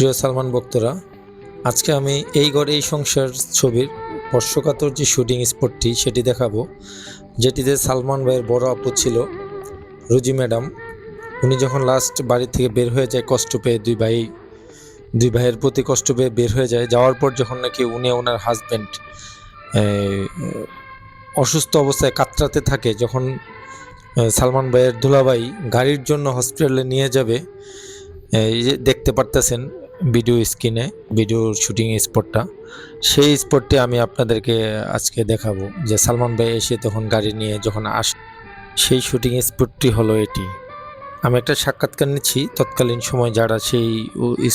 প্রিয় সালমান ভক্তরা, আজকে আমি এই ঘরে এই সংসার ছবির স্পর্শকাতর যে শুটিং স্পটটি সেটি দেখাবো যেটিতে সালমান ভাইয়ের বড় আপু ছিল, রুজি ম্যাডাম। উনি যখন লাস্ট বাড়ি থেকে বের হয়ে যায়, কষ্ট পেয়ে দুই ভাই, দুই ভাইয়ের প্রতি কষ্ট পেয়ে বের হয়ে যায়, যাওয়ার পর যখন নাকি উনি ওনার হাজব্যান্ড অসুস্থ অবস্থায় কাতরাতে থাকে, যখন সালমান ভাইয়ের দুলাভাই গাড়ির জন্য হসপিটালে নিয়ে যাবে দেখতে পারতেছেন ভিডিও স্ক্রিনে ভিডিওর শুটিং স্পটটা সেই স্পটটি আমি আপনাদেরকে আজকে দেখাবো যে সালমান ভাই এসে তখন গাড়ি নিয়ে যখন আস সেই শুটিং স্পটটি হলো এটি। আমি একটা সাক্ষাৎকার নিচ্ছি, তৎকালীন সময় যারা সেই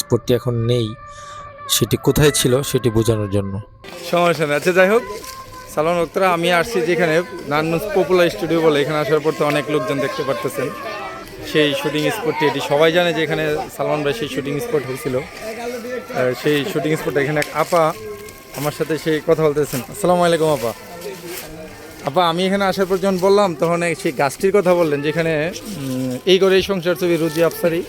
স্পটটি এখন নেই, সেটি কোথায় ছিল সেটি বোঝানোর জন্য। সমস্যা নেই আচ্ছা যাই হোক। সালমান ভক্তরা, আমি আসছি যেখানে নারায়ণগঞ্জ পপুলার স্টুডিও বলে। এখানে আসার পর তো অনেক লোকজন দেখতে পারতেছেন। সেই শুটিং স্পটটি এটি সবাই জানে যে এখানে সালমান ভাই সেই শুটিং স্পট হয়েছিল। সেই শুটিং স্পট এখানে এক আপা আমার সাথে সেই কথা বলতেছেন। আসসালামু আলাইকুম আপা। আপা, আমি এখানে আসার পর যখন বললাম, তখন সেই গাছটির কথা বললেন যেখানে এই করে এই সংসার ছবি রুজি আফসারি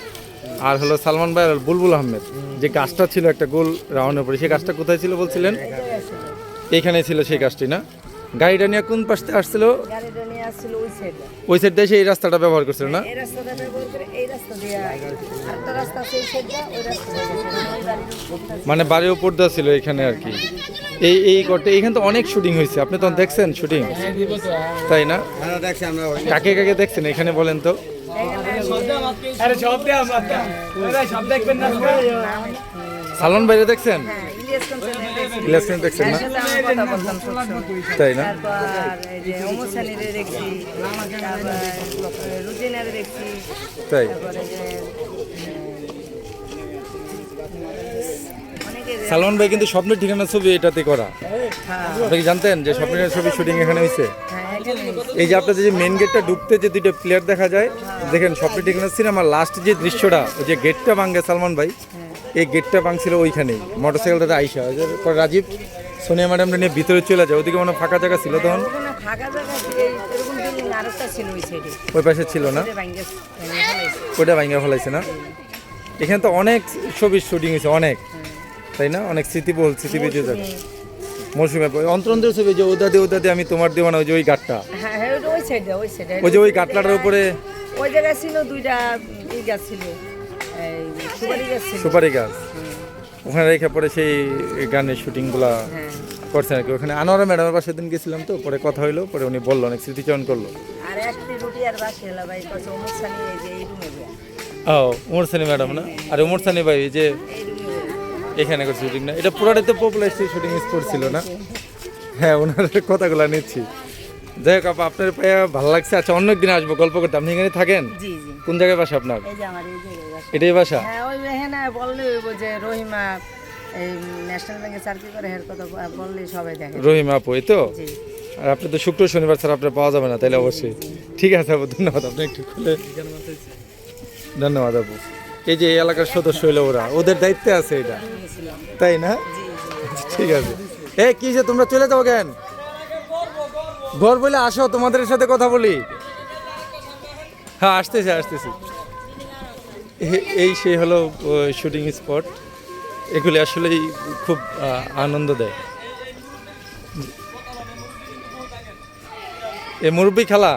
আর হলো সালমান ভাই আর বুলবুল আহমেদ। যে গাছটা ছিল একটা গোল রাউন্ডের উপরে, সেই গাছটা কোথায় ছিল বলছিলেন? এইখানে ছিল সেই গাছটি, না? গাড়িটা নিয়ে কোন পাশে আসছিল? ওই সাইড দিয়ে এই রাস্তাটা ব্যবহার করছিল না? এই রাস্তাটা ব্যবহার করে এই রাস্তা দিয়ে আরেকটা রাস্তা আছে এই সাইডটা ওই রাস্তা দিয়ে গেছে। ওই বাড়ির উপরটা মানে বাড়ির উপর দেওয়া ছিল এখানে আর কি। এই এই করতে এখানে তো অনেক শুটিং হয়েছে। আপনি তো দেখছেন শুটিং তাই না? কাকে কাকে দেখছেন এখানে বলেন তো? সালন বাইরে দেখছেন হ্যাঁ, ইলিয়াস কাঞ্চনের দেখছি। ইলেকশন দেখছেন না। তাই না? তাই? সালমান ভাই কিন্তু স্বপ্নের ঠিকানা ছবি এটাতে করা। হ্যাঁ। আপনি কি জানতেন যে স্বপ্নের ছবি শুটিং এখানে হয়েছে? হ্যাঁ এই যে আপনাদের যে মেন গেটটা ঢুকতে যে দুইটা প্লেয়ার দেখা যায় দেখেন স্বপ্নের ঠিকানা সিনেমার লাস্ট যে দৃশ্যটা ওই যে গেটটা ভাঙে সালমান ভাই এই গেটটা ভাঙছিল ওইখানেই। মোটরসাইকেলটাতে আইসা। ওই যে পরে রাজীব সোনিয়া ম্যাডামটা নিয়ে ভিতরে চলে যায়। ওদিকে মনে ফাঁকা জায়গা ছিল তখন? জায়গা ওই পাশে ছিল না? ভাঙ্গে। ওইটা ভাঙা ফেলাইছে। না? এখানে তো অনেক ছবির শুটিং হয়েছে অনেক। তাই না? অনেক স্মৃতিবহুল স্মৃতি বেঁচে যাবে মৌসুমে। অন্তরন্তের ছবি যে ওদাদে ওদাদে আমি তোমার দেওয়ানা ওই যে ওই গাটটা। হ্যাঁ হ্যাঁ ওই যে ওই গাটলাটার উপরে। ওই জায়গায় ছিল দুইটা ই গাছ ছিল এই সুপারি গাছ ওখানে রেখে পরে সেই গানের শুটিংগুলা হ্যাঁ। করছেন আর কি। ওখানে আনোয়ারা ম্যাডামের পাশে দিন গেছিলাম তো পরে কথা হইল পরে উনি বলল অনেক স্মৃতিচরণ করল। ও উমর সানি ম্যাডাম না? আর উমর সানি ভাই যে এখানে করছে শুটিং না। এটা পুরাটাতে পপুলার শুটিং স্পট ছিল না? হ্যাঁ ওনার কথাগুলো নিচ্ছি। যাই হোক আপা, আপনার পায়ে ভালো লাগছে। আচ্ছা অন্য একদিন আসব গল্প করতে। আপনি এখানে থাকেন? জি জি। কোন জায়গায় বাসা আপনার? এই যে আমার এই জায়গায় বাসা। এটাই বাসা? হ্যাঁ ওই বললে যে রহিমা এই ন্যাশনাল ব্যাংকে চাকরি করে এর কথা বললে সবাই দেখে। রহিম আপু এই তো? জি। আর আপনি তো শুক্র শনিবার ছাড়া আপনার পাওয়া যাবে না অবশ্যই। ঠিক আছে আপু ধন্যবাদ। আপনি একটু খুলে ধন্যবাদ আপু। এই যে এই এলাকার সদস্য হইল ওরা ওদের দায়িত্বে আছে এটা। তাই না? ঠিক আছে। এ কি যে তোমরা চলে যাও কেন? ঘর বলে আসো, তোমাদের সাথে কথা বলি। হ্যাঁ আসতেছি আসতেছি। এই সেই হলো শুটিং স্পট এগুলি আসলেই খুব আনন্দ দেয়। এ মুরব্বী খেলা?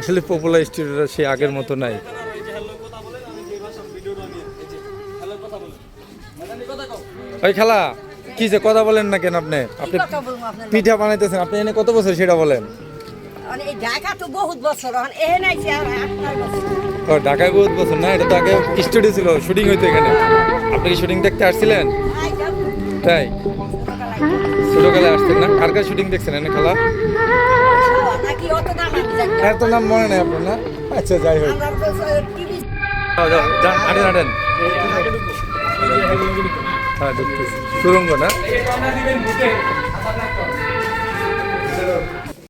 আসলে পপুলার স্টুডিওটা সে আগের মতো নাই। ওই খেলা কি যে কথা বলেন না কেন আপনি? আপনি কথা বলব আপনার পিঠা বানাইতেছেন আপনি এনে কত বছর সেটা বলেন? ও ঢাকায় বহুত বছর না? এটা তো আগে স্টুডিও ছিল শুটিং হইতো এখানে। আপনি কি শুটিং দেখতে আসছিলেন? তাই? ছোটকালে আসতেন না? কার কার শুটিং দেখছেন এনে খেলা? এত নাম মনে নেই আপনার না? আচ্ছা যাই হোক। আমরা তো হ্যাঁ ঢুকতেছি। সুরঙ্গ না?